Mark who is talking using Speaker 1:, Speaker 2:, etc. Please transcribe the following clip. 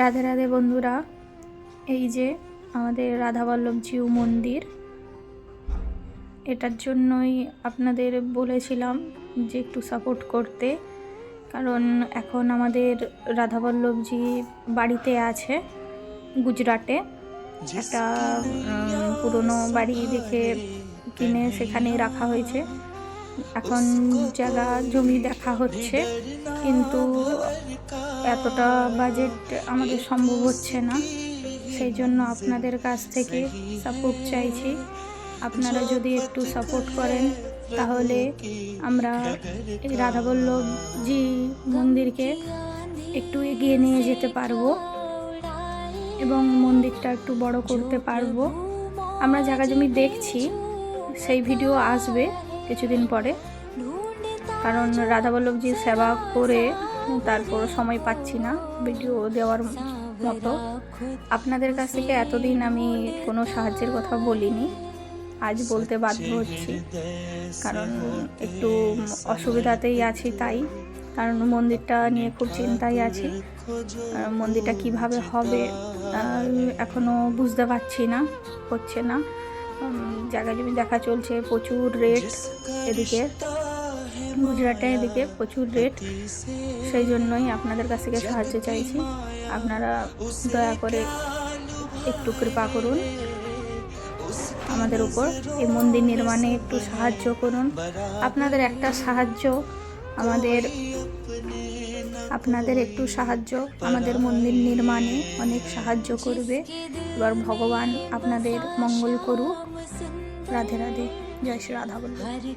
Speaker 1: রাধে রাধে বন্ধুরা, এই যে আমাদের রাধাবল্লভজিউ মন্দির, এটার জন্যই আপনাদের বলেছিলাম যে একটু সাপোর্ট করতে, কারণ এখন আমাদের রাধাবল্লভজি বাড়িতে আছে গুজরাটে, একটা পুরনো বাড়ি দেখে কিনে সেখানেই রাখা হয়েছে। এখন জায়গা জমি দেখা হচ্ছে, কিন্তু এতটা বাজেট আমাদের সম্ভব হচ্ছে না। সেই জন্য আপনাদের কাছ থেকে সাপোর্ট চাইছি। আপনারা যদি একটু সাপোর্ট করেন, তাহলে আমরা রাধাবল্লভজি মন্দিরকে একটু এগিয়ে নিয়ে যেতে পারব এবং মন্দিরটা একটু বড় করতে পারব। আমরা জায়গা জমি দেখছি, সেই ভিডিও আসবে। কিছুদিন পরে। কারণ রাধাবল্লভজির সেবা করে তারপর সময় পাচ্ছি না ভিডিও দেওয়ার মতো। আপনাদের কাছ থেকে এতদিন আমি কোনো সাহায্যের কথা বলিনি। আজ বলতে বাধ্য হচ্ছি। কারণ একটু অসুবিধাতেই আছি তাই। কারণ মন্দিরটা নিয়ে খুব চিন্তায় আছি। মন্দিরটা কীভাবে হবে এখনও বুঝতে পারছি না, হচ্ছে না। জায়গা জমি দেখা চলছে, প্রচুর রেট এদিকে। গুজরাটে এদিকে প্রচুর রেট। সেই জন্যই আপনাদের কাছ থেকে সাহায্য চাইছি। আপনারা দয়া করে একটু কৃপা করুন। আমাদের উপর এই মন্দির নির্মাণে একটু সাহায্য করুন। আপনাদের একটা সাহায্য আমাদের আপনাদের একটু সাহায্য, আমাদের মন্দির নির্মাণে অনেক সাহায্য করবে। এবার ভগবান আপনাদের মঙ্গল করুক। রাধে রাধে। জয় শ্রী রাধা বল্লভ